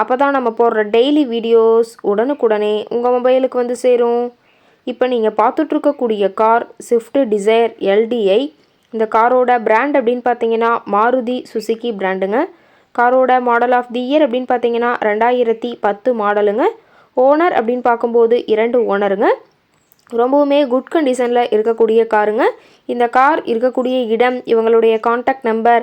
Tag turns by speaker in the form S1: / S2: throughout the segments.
S1: அப்போ தான் நம்ம போடுற டெய்லி வீடியோஸ் உடனுக்குடனே உங்கள் மொபைலுக்கு வந்து சேரும். இப்போ நீங்கள் பார்த்துட்ருக்கக்கூடிய கார் ஸ்விஃப்ட்டு டிசைர் எல்டிஐ இந்த காரோட பிராண்ட் அப்படின்னு பார்த்தீங்கன்னா மாருதி சுசுக்கி பிராண்டுங்க காரோட மாடல் ஆஃப் தி இயர் அப்படின்னு பார்த்தீங்கன்னா ரெண்டாயிரத்தி பத்து மாடலுங்க ஓனர் அப்படின்னு பார்க்கும்போது இரண்டு ஓனருங்க ரொம்பவுமே குட் கண்டிஷனில் இருக்கக்கூடிய காருங்க இந்த கார் இருக்கக்கூடிய இடம் இவங்களுடைய காண்டாக்ட் நம்பர்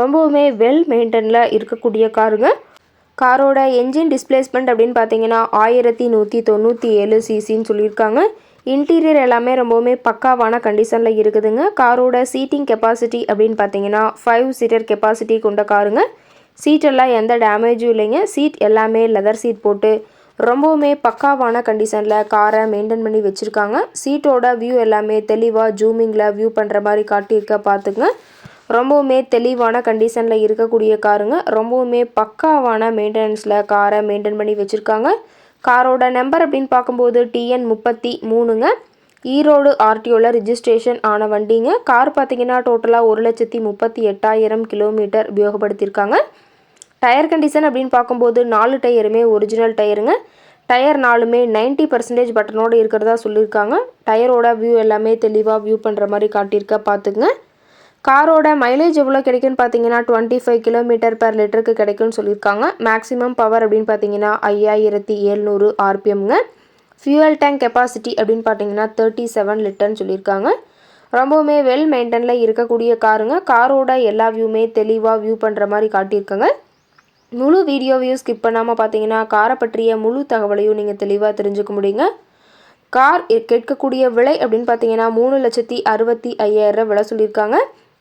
S1: ரொம்பவுமே வெல் மெயின்டெனில் இருக்கக்கூடிய காருங்க. காரோட என்ஜின் டிஸ்பிளேஸ்மெண்ட் அப்படின்னு பார்த்தீங்கன்னா ஆயிரத்தி நூற்றி தொண்ணூற்றி ஏழு சிசின்னு சொல்லியிருக்காங்க. இன்டீரியர் எல்லாமே ரொம்பவுமே பக்காவான கண்டிஷனில் இருக்குதுங்க. காரோட சீட்டிங் கெப்பாசிட்டி அப்படின்னு பார்த்தீங்கன்னா ஃபைவ் சீட்டர் கெப்பாசிட்டி கொண்ட காருங்க. சீட்டெல்லாம் எந்த டேமேஜும் இல்லைங்க. சீட் எல்லாமே லெதர் சீட் போட்டு ரொம்பவுமே பக்காவான கண்டிஷனில் காரை மெயின்டைன் பண்ணி வச்சுருக்காங்க. சீட்டோட வியூ எல்லாமே தெளிவாக ஜூமிங்கில் வியூ பண்ணுற மாதிரி காட்டியிருக்க பார்த்துங்க ரொம்பவுமே தெளிவான கண்டிஷனில் இருக்கக்கூடிய காருங்க. ரொம்பவுமே பக்காவான மெயின்டெனன்ஸில் காரை மெயின்டைன் பண்ணி வச்சுருக்காங்க. காரோட நம்பர் அப்படின்னு பார்க்கும்போது டிஎன் முப்பத்தி மூணுங்க. ஈரோடு ஆர்டிஓவில் ரிஜிஸ்ட்ரேஷன் ஆன வண்டிங்க. கார் பார்த்தீங்கன்னா டோட்டலாக ஒரு லட்சத்தி முப்பத்தி எட்டாயிரம் கிலோமீட்டர் உபயோகப்படுத்தியிருக்காங்க. டயர் கண்டிஷன் அப்படின்னு பார்க்கும்போது நாலு டயருமே ஒரிஜினல் டயருங்க டயர் நாலுமே நைன்ட்டி பர்சன்டேஜ் பட்டனோடு இருக்கிறதா சொல்லியிருக்காங்க. டயரோட வியூ எல்லாமே தெளிவாக வியூ பண்ணுற மாதிரி காட்டியிருக்க பார்த்துங்க காரோட மைலேஜ் எவ்வளோ கிடைக்குன்னு பார்த்தீங்கன்னா டுவெண்ட்டி ஃபைவ் கிலோமீட்டர் பர் லிட்டருக்கு கிடைக்கும்னு சொல்லியிருக்காங்க. மேக்ஸிமம் பவர் அப்படின்னு பார்த்தீங்கன்னா ஐயாயிரத்தி எழுநூறு ஆர்பிஎம்ங்க ஃபியூவல் டேங்க் கெப்பாசிட்டி அப்படின்னு பார்த்தீங்கன்னா தேர்ட்டி செவன் லிட்டர்னு சொல்லியிருக்காங்க. ரொம்பவுமே வெல் மெயின்டெனில் இருக்கக்கூடிய காருங்க. காரோட எல்லா வியூமே தெளிவாக வியூ பண்ணுற மாதிரி காட்டியிருக்காங்க. முழு வீடியோ வியூ ஸ்கிப் பண்ணாமல் பார்த்தீங்கன்னா காரை பற்றிய முழு தகவலையும் நீங்கள் தெளிவாக தெரிஞ்சுக்க முடியுங்க. கார் கேட்கக்கூடிய விலை அப்படின்னு பார்த்தீங்கன்னா மூணு லட்சத்தி அறுபத்தி ஐயாயிரம் விலை சொல்லியிருக்காங்க.